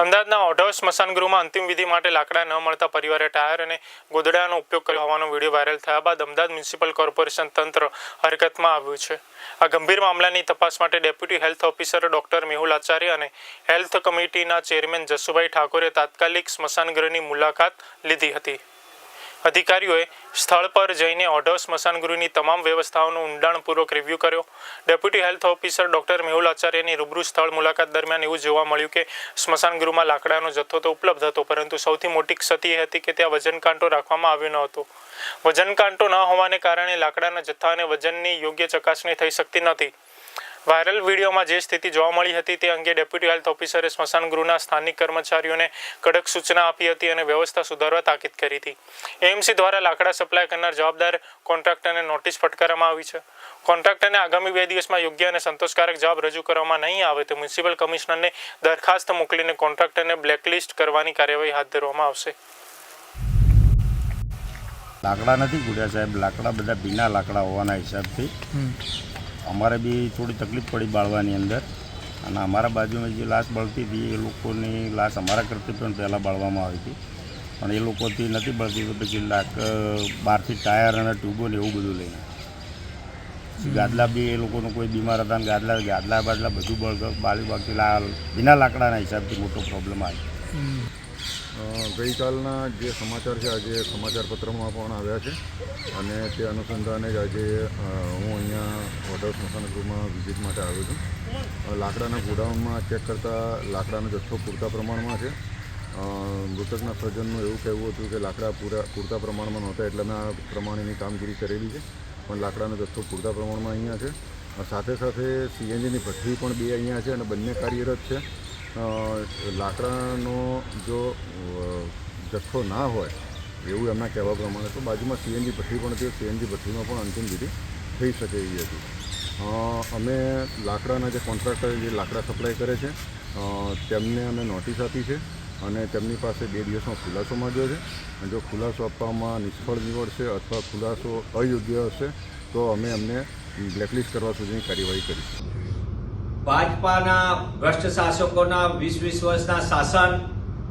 અમદાવાદના ઓઢવ સ્મશાન ગૃહમાં અંતિમ વિધિ માટે લાકડા ન મળતા પરિવારે ટાયર અને ગોદડાનો ઉપયોગ કર્યો હોવાનો વીડિયો વાયરલ થયા બાદ અમદાવાદ મ્યુનિસિપલ કોર્પોરેશન તંત્ર હરકતમાં આવ્યું છે. આ ગંભીર મામલાની તપાસ માટે deputy health officer doctor Mehul Acharya અને હેલ્થ કમિટીના ચેરમેન જસુભાઈ ઠાકોરે તાત્કાલિક સ્મશાન ગૃહની મુલાકાત લીધી હતી. અધિકારીઓએ સ્થળ પર જઈને ઓઢવ સ્મશાન ગૃહની તમામ વ્યવસ્થાઓનો ઊંડાણપૂર્વક રિવ્યૂ કર્યો. Deputy health officer doctor Mehul આચાર્યની રૂબરૂ સ્થળ મુલાકાત દરમિયાન એવું જોવા મળ્યું કે, સ્મશાન ગૃહમાં લાકડાનો જથ્થો તો ઉપલબ્ધ હતો, પરંતુ સૌથી મોટી ક્ષતિ એ હતી કે ત્યાં વજનકાંટો રાખવામાં આવ્યો ન હતો. વજનકાંટો ન હોવાને કારણે લાકડાના જથ્થા અને વજનની યોગ્ય ચકાસણી થઈ શકતી નથી. વાયરલ વિડીયોમાં જે સ્થિતિ જોવા મળી હતી તે અંગે ડેપ્યુટી હેલ્થ ઓફિસરે સ્મશાન ગૃહના સ્થાનિક કર્મચારીઓને કડક સૂચના આપી હતી અને વ્યવસ્થા સુધારવા તાકીદ કરી હતી. એએમસી દ્વારા લાકડા સપ્લાય કરનાર જવાબદાર કોન્ટ્રાક્ટરને નોટિસ ફટકારવામાં આવી છે. કોન્ટ્રાક્ટરને આગામી બે દિવસમાં યોગ્ય અને સંતોષકારક જવાબ રજૂ કરવામાં નહીં આવે તો મ્યુનિસિપલ કમિશનરને દરખાસ્ત મોકલીને કોન્ટ્રાક્ટરને બ્લેકલિસ્ટ કરવાની કાર્યવાહી હાથ ધરવામાં આવશે. લાકડા નથી ગુડ્યા સાહેબ. લાકડા બધા ભીના લાકડા હોવાના હિસાબથી. અમારે બી થોડી તકલીફ પડી બાળવાની અંદર. અને અમારા બાજુમાં જે લાશ બળતી હતી, એ લોકોની લાશ અમારા કરતી પણ પહેલાં બાળવામાં આવી હતી. પણ એ લોકોથી નથી બળતી તો પછી લાક બહારથી ટાયર અને ટ્યુબો ને એવું બધું લઈને. ગાદલા બી એ લોકોનું કોઈ બીમાર હતા ગાદલા ગાદલા બાદલા બધું બળ બાળી બાકી લાલ વિના લાકડાના હિસાબથી મોટો પ્રોબ્લેમ આવ્યો ગઈકાલના જે સમાચાર છે, આજે સમાચાર પત્રમાં પણ આવ્યા છે. અને તે અનુસંધાને જ આજે હું અહીંયા ઓર્ડર સ્મશાન ગૃહમાં વિઝિટ માટે આવ્યો છું. લાકડાના ગોડાઉનમાં ચેક કરતાં લાકડાનો જથ્થો પૂરતા પ્રમાણમાં છે. મૃતકના સ્વજનનું એવું કહેવું હતું કે લાકડા પૂરા, પૂરતા પ્રમાણમાં નહોતા એટલે મેં આ પ્રમાણેની કામગીરી કરેલી છે. પણ લાકડાનો જથ્થો પૂરતા પ્રમાણમાં અહીંયા છે. સાથે સાથે સીએનજીની ભઠ્ઠી પણ બે અહીંયા છે અને બંને કાર્યરત છે. લાકડાનો જો જથ્થો ના હોય, એવું એમના કહેવા પ્રમાણે, તો બાજુમાં સીએનજી ભઠ્ઠી પણ હતી, સીએનજી ભઠ્ઠીમાં પણ અંતિમ વિધિ થઈ શકે એવી હતી. અમે લાકડાના જે કોન્ટ્રાક્ટર જે લાકડા સપ્લાય કરે છે તેમને અમે નોટિસ આપી છે અને તેમની પાસે બે દિવસમાં ખુલાસો માંગ્યો છે. અને જો ખુલાસો આપવામાં નિષ્ફળ નીવડશે અથવા ખુલાસો અયોગ્ય હશે, તો અમે એમને બ્લેકલિસ્ટ કરવા સુધીની કાર્યવાહી કરીશું. ભાજપાના ભ્રષ્ટ શાસકોના વીસ વીસ વર્ષના શાસન,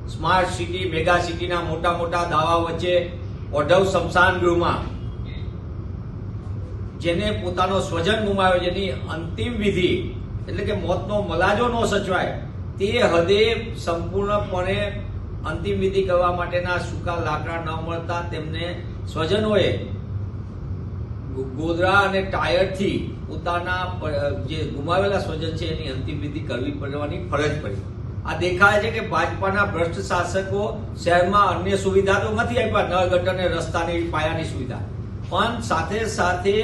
સ્માર્ટ સિટી, મેગા સિટીના મોટા મોટા દાવા વચ્ચે ઓઢવ શમશાન ગૃહમાં, જેને પોતાનો સ્વજન ગુમાવ્યો, જેની અંતિમ વિધિ, એટલે કે મોતનો મલાજો ન સચવાય, તે હદે સંપૂર્ણપણે અંતિમ વિધિ કરવા માટેના સૂકા લાકડા ન મળતા તેમને સ્વજનોએ ગોદરા અને ટાયરથી પોતાના જે ગુમાવેલા સ્વજન છે એની અંતિમ વિધિ કરવી પડવાની ફરજ પડી. આ દેખાય છે કે ભાજપાના ભ્રષ્ટ શાસકો શહેરમાં અન્ય સુવિધા તો નથી આપ્યા, નળ, ગટર અને રસ્તાની પાયાની સુવિધા. પણ સાથે સાથે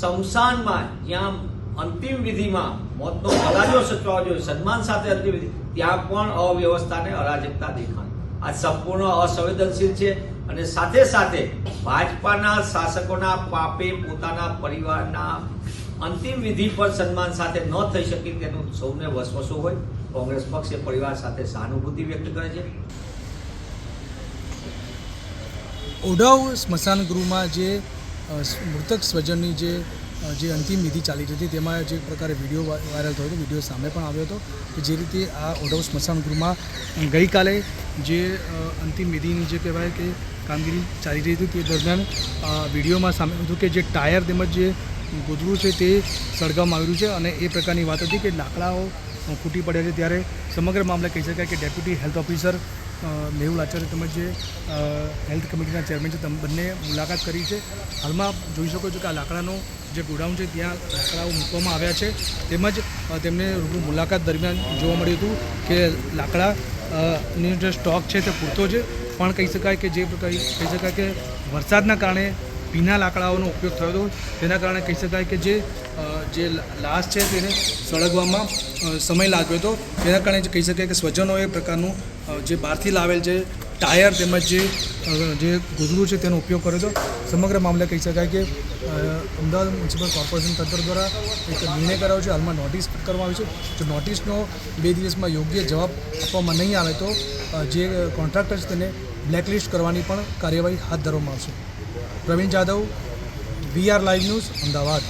શમશાનમાં જ્યાં અંતિમ વિધિમાં મોતનો અલાજો સચવાવો જોઈએ, સન્માન સાથે અંતિમ વિધિ, ત્યાં પણ અવ્યવસ્થાને અરાજકતા દેખાય. આ સંપૂર્ણ અસંવેદનશીલ છે. અને સાથે સાથે ભાજપાના શાસકોના પાપે પોતાના પરિવારના અંતિમ વિધિ પર સન્માન સાથે ન થઈ શકે તેનું સૌને વસવસો હોય, કોંગ્રેસ પક્ષ પરિવાર સાથે સહાનુભૂતિ વ્યક્ત કરે છે. ઓઢવ સ્મશાન ગૃહમાં જે મૃતક સ્વજનની જે જે અંતિમ વિધિ ચાલી રહી હતી, તેમાં જે પ્રકારે વીડિયો વાયરલ થયો હતો, વીડિયો સામે પણ આવ્યો હતો, કે જે રીતે આ ઓઢવ સ્મશાન ગૃહમાં ગઈકાલે જે અંતિમ વિધિની જે કહેવાય કે કામગીરી ચાલી રહી હતી, તે દરમિયાન વિડીયોમાં સામે હતું કે જે ટાયર તેમજ જે ગોદડું છે તે સળગાવવામાં આવ્યું છે અને એ પ્રકારની વાત હતી કે લાકડાઓ ફૂટી પડ્યા છે. ત્યારે સમગ્ર મામલે કહી શકાય કે deputy health officer Mehul Acharya તેમજ જે હેલ્થ કમિટીના ચેરમેન છે, તમે, બંને મુલાકાત કરી છે. હાલમાં જોઈ શકો છો કે આ લાકડાનો જે ગોડાઉન છે, ત્યાં લાકડાઓ મૂકવામાં આવ્યા છે. તેમજ તેમને રૂબરૂ મુલાકાત દરમિયાન જોવા મળ્યું હતું કે લાકડા ની જે સ્ટોક છે, તે પૂરતો છે. પણ કહી શકાય કે જે કહી કહી શકાય કે વરસાદના કારણે ભીના લાકડાઓનો ઉપયોગ થયો હતો. તેના કારણે કહી શકાય કે જે જે લાશ છે, તેને સળગવામાં સમય લાગ્યો હતો. તેના કારણે કહી શકાય કે સ્વજનોએ એ પ્રકારનું જે બહારથી લાવેલ જે ટાયર તેમજ જે જે ગોદડું છે તેનો ઉપયોગ કર્યો હતો. સમગ્ર મામલે કહી શકાય કે અમદાવાદ મ્યુનિસિપલ કોર્પોરેશન તંત્ર દ્વારા એક નિર્ણય કરાયો છે. હાલમાં નોટિસ કરવામાં આવી છે. જો નોટિસનો બે દિવસમાં યોગ્ય જવાબ આપવામાં નહીં આવે તો જે કોન્ટ્રાક્ટર છે તેને બ્લેકલિસ્ટ કરવાની પણ કાર્યવાહી હાથ ધરવામાં આવશે. Pravin Jadav VR live news, Ahmedabad.